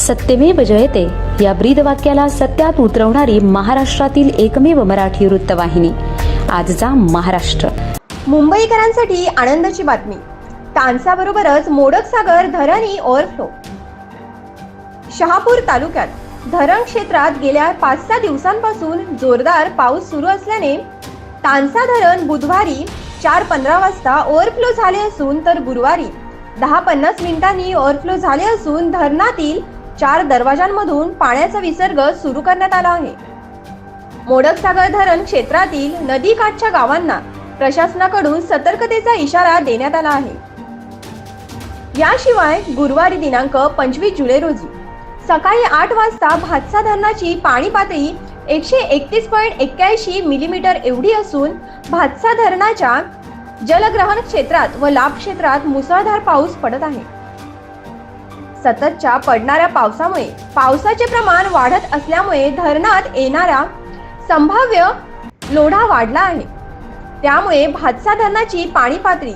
सत्यमेव जयते. या ब्रीद वाक्याला सत्यात उतरवणारी महाराष्ट्रातील एकमेव मराठी वृत्तवाहिनी. आजचा महाराष्ट्र. मुंबईकरांसाठी आनंदाची बातमी. तानसाबरोबरच मोडक सागर धरणही ओव्हरफ्लो. शहापूर तालुक्यात धरण क्षेत्रात गेल्या पाच सहा दिवसांपासून जोरदार पाऊस सुरू असल्याने तानसा धरण बुधवारी चार पंधरा वाजता ओव्हरफ्लो झाले असून तर गुरुवारी दहा पन्नास मिनिटांनी ओव्हरफ्लो झाले असून धरणातील चार दरवाजांमधून पाण्याचा विसर्ग सुरू करण्यात आला आहे. मोडकसागर धरण क्षेत्रातील नदीकाठच्या गावांना प्रशासनाकडून सतर्कतेचा इशारा देण्यात आला आहे. याशिवाय गुरुवारी दिनांक पंचवीस जुलै रोजी सकाळी आठ वाजता भातसा धरणाची पाणी पातळी एकशे एकतीस पॉईंट एक्क्याऐंशी मिलीमीटर एवढी असून भातसा धरणाच्या जलग्रहण क्षेत्रात व लाभ क्षेत्रात मुसळधार पाऊस पडत आहे. सततच्या पडणाऱ्या पावसामुळे पावसाचे प्रमाण वाढत असल्यामुळे धरणात येणारा संभाव्य लोढा वाढला आहे. त्यामुळे भातसा धरणाची पाणी पातळी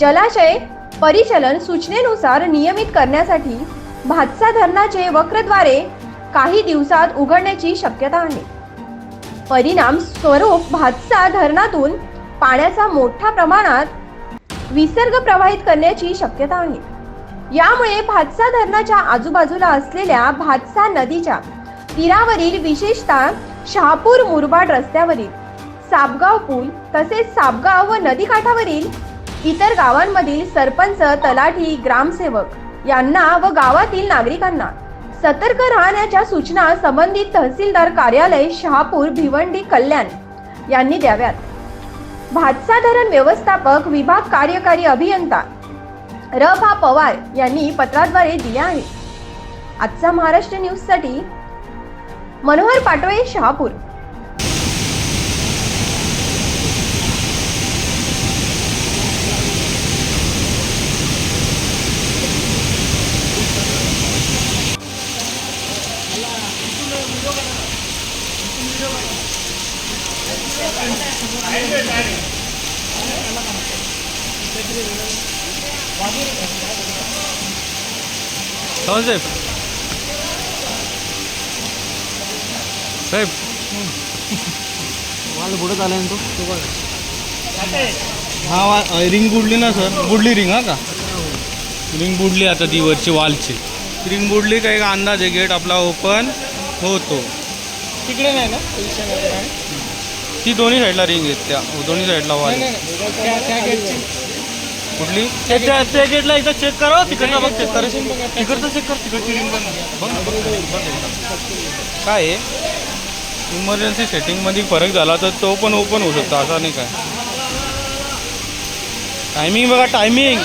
जलाशय परिचलन सूचनेनुसार नियमित करण्यासाठी भातसा धरणाचे वक्रद्वारे काही दिवसात उघडण्याची शक्यता आहे. परिणाम स्वरूप भातसा धरणातून पाण्याचा मोठ्या प्रमाणात विसर्ग प्रवाहित करण्याची शक्यता आहे. यामुळे भातसा धरणाच्या आजूबाजूला असलेल्या भातसा नदीच्या तीरावरील विशेषतः शहापूर मुरबाड रस्त्यावरील सापगाव पूल तसेच सापगाव व नदीकाठावरील इतर गावांमधील सरपंच तलाठी ग्रामसेवक यांना व गावातील नागरिकांना सतर्क राहण्याच्या सूचना संबंधित तहसीलदार कार्यालय शहापूर भिवंडी कल्याण यांनी द्याव्यात. भातसा धरण व्यवस्थापक विभाग कार्यकारी अभियंता रभा पवार यांनी पत्राद्वारे दिल्या आहेत आजचा महाराष्ट्र न्यूजसाठी मनोहर पाटोळे शहापूर. साहेब साहेब वाल बुडत आलाय ना तो. हा वा रिंग बुडली ना सर? बुडली रिंग हा का? रिंग बुडली आता ती वरची वालची. रिंग बुडली का एक अंदाज आहे गेट आपला ओपन होतो. तिकडे नाही ना? ती दोन्ही साईडला रिंग आहेत त्या. दोन्ही साईडला वाल कुठली? त्या त्या त्या गेटला एकदा चेक करा तिकडनं बघ चेक कर तिकडचं चेक कर तिकडची रिंग बघ बघ ना, बघ ना, बघ एकदा. काय आहे? इमर्जन्सी सेटिंगमध्ये फरक झाला तर तो पण ओपन होऊ शकतो असा नाही काय? टायमिंग बघा टायमिंग